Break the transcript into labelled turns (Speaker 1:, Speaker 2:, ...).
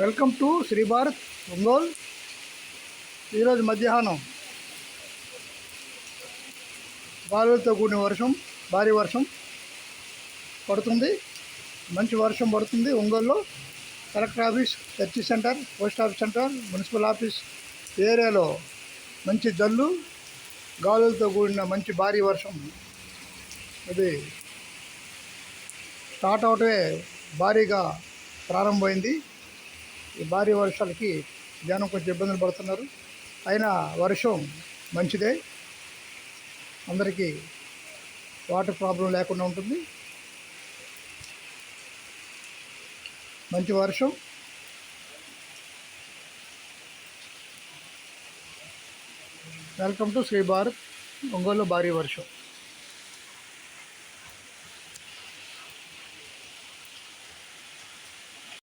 Speaker 1: Welcome to Sri Bharat Ongole. ఈరోజు మధ్యాహ్నం గాలులతో కూడిన వర్షం భారీ వర్షం పడుతుంది. మంచి వర్షం పడుతుంది ఒంగోలులో. Collector office church centre post office centre municipal office ఏరియాలో మంచి జల్లు గాలులతో కూడిన మంచి భారీ వర్షం. అది స్టార్ట్ అవటమే భారీగా ప్రారంభమైంది. ఈ భారీ వర్షాలకి జనం కొంచెం ఇబ్బందులు పడుతున్నారు. అయినా వర్షం మంచిదే. అందరికీ వాటర్ ప్రాబ్లం లేకుండా ఉంటుంది. మంచి వర్షం. Welcome to Sri Bharat. Ongole భారీ వర్షం.